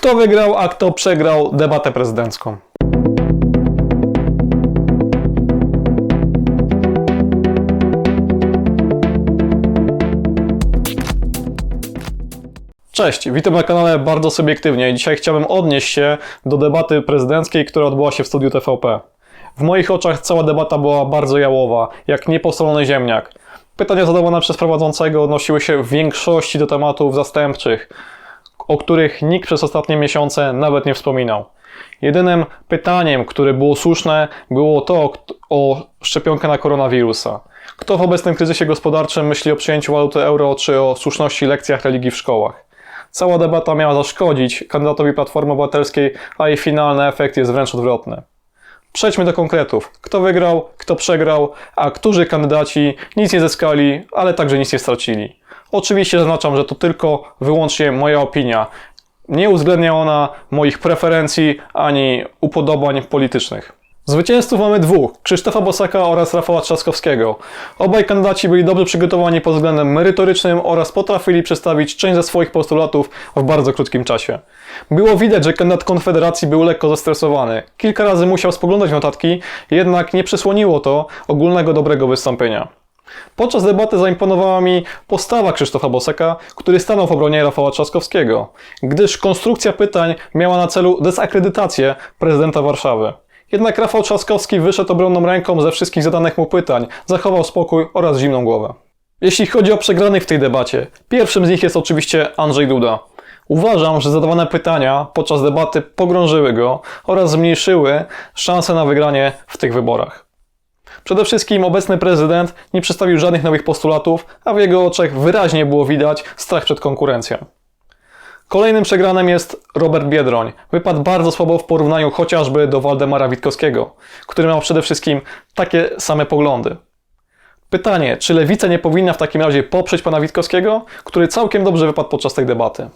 Kto wygrał, a kto przegrał debatę prezydencką? Cześć, witam na kanale Bardzo Subiektywnie. Dzisiaj chciałbym odnieść się do debaty prezydenckiej, która odbyła się w studiu TVP. W moich oczach cała debata była bardzo jałowa, jak nieposolony ziemniak. Pytania zadawane przez prowadzącego odnosiły się w większości do tematów zastępczych, o których nikt przez ostatnie miesiące nawet nie wspominał. Jedynym pytaniem, które było słuszne, było to o szczepionkę na koronawirusa. Kto w obecnym kryzysie gospodarczym myśli o przyjęciu waluty euro czy o słuszności lekcjach religii w szkołach? Cała debata miała zaszkodzić kandydatowi Platformy Obywatelskiej, a jej finalny efekt jest wręcz odwrotny. Przejdźmy do konkretów. Kto wygrał, kto przegrał, a którzy kandydaci nic nie zyskali, ale także nic nie stracili. Oczywiście zaznaczam, że to tylko wyłącznie moja opinia. Nie uwzględnia ona moich preferencji ani upodobań politycznych. Zwycięzców mamy dwóch, Krzysztofa Bosaka oraz Rafała Trzaskowskiego. Obaj kandydaci byli dobrze przygotowani pod względem merytorycznym oraz potrafili przedstawić część ze swoich postulatów w bardzo krótkim czasie. Było widać, że kandydat Konfederacji był lekko zestresowany. Kilka razy musiał spoglądać notatki, jednak nie przysłoniło to ogólnego dobrego wystąpienia. Podczas debaty zaimponowała mi postawa Krzysztofa Bosaka, który stanął w obronie Rafała Trzaskowskiego, gdyż konstrukcja pytań miała na celu dezakredytację prezydenta Warszawy. Jednak Rafał Trzaskowski wyszedł obronną ręką ze wszystkich zadanych mu pytań, zachował spokój oraz zimną głowę. Jeśli chodzi o przegranych w tej debacie, pierwszym z nich jest oczywiście Andrzej Duda. Uważam, że zadawane pytania podczas debaty pogrążyły go oraz zmniejszyły szanse na wygranie w tych wyborach. Przede wszystkim obecny prezydent nie przedstawił żadnych nowych postulatów, a w jego oczach wyraźnie było widać strach przed konkurencją. Kolejnym przegranym jest Robert Biedroń. Wypadł bardzo słabo w porównaniu chociażby do Waldemara Witkowskiego, który miał przede wszystkim takie same poglądy. Pytanie, czy lewica nie powinna w takim razie poprzeć pana Witkowskiego, który całkiem dobrze wypadł podczas tej debaty?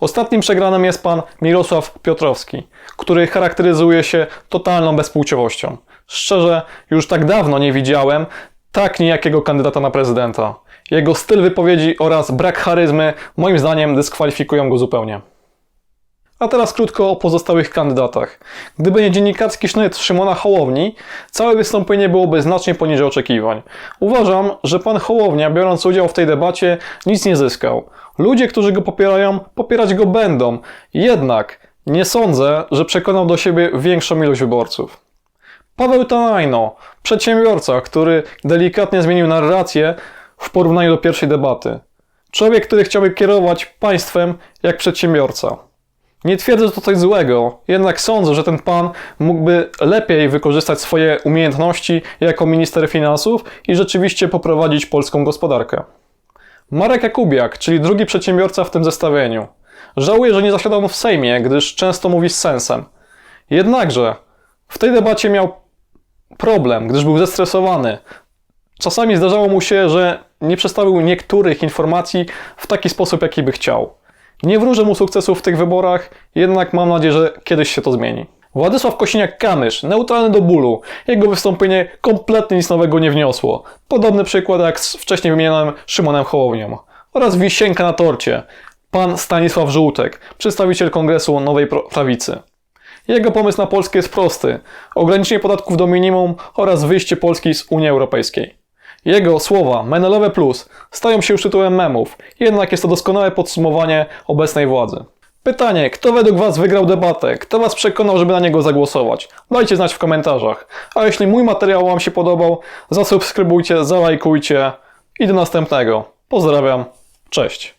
Ostatnim przegranym jest pan Mirosław Piotrowski, który charakteryzuje się totalną bezpłciowością. Szczerze, już tak dawno nie widziałem tak nijakiego kandydata na prezydenta. Jego styl wypowiedzi oraz brak charyzmy moim zdaniem dyskwalifikują go zupełnie. A teraz krótko o pozostałych kandydatach. Gdyby nie dziennikarski sznyt Szymona Hołowni, całe wystąpienie byłoby znacznie poniżej oczekiwań. Uważam, że pan Hołownia, biorąc udział w tej debacie, nic nie zyskał. Ludzie, którzy go popierają, popierać go będą. Jednak nie sądzę, że przekonał do siebie większą ilość wyborców. Paweł Tanajno, przedsiębiorca, który delikatnie zmienił narrację w porównaniu do pierwszej debaty. Człowiek, który chciałby kierować państwem jak przedsiębiorca. Nie twierdzę, że to coś złego, jednak sądzę, że ten pan mógłby lepiej wykorzystać swoje umiejętności jako minister finansów i rzeczywiście poprowadzić polską gospodarkę. Marek Jakubiak, czyli drugi przedsiębiorca w tym zestawieniu. Żałuję, że nie zasiadał w Sejmie, gdyż często mówi z sensem. Jednakże w tej debacie miał problem, gdyż był zestresowany. Czasami zdarzało mu się, że nie przedstawił niektórych informacji w taki sposób, jaki by chciał. Nie wróżę mu sukcesów w tych wyborach, jednak mam nadzieję, że kiedyś się to zmieni. Władysław Kosiniak-Kamysz, neutralny do bólu. Jego wystąpienie kompletnie nic nowego nie wniosło. Podobny przykład jak z wcześniej wymienionym Szymonem Hołownią. Oraz wisienka na torcie. Pan Stanisław Żółtek, przedstawiciel Kongresu Nowej Prawicy. Jego pomysł na Polskę jest prosty: ograniczenie podatków do minimum oraz wyjście Polski z Unii Europejskiej. Jego słowa Menelowe Plus stają się już tytułem memów, jednak jest to doskonałe podsumowanie obecnej władzy. Pytanie, kto według Was wygrał debatę? Kto Was przekonał, żeby na niego zagłosować? Dajcie znać w komentarzach. A jeśli mój materiał Wam się podobał, zasubskrybujcie, zalajkujcie i do następnego. Pozdrawiam, cześć.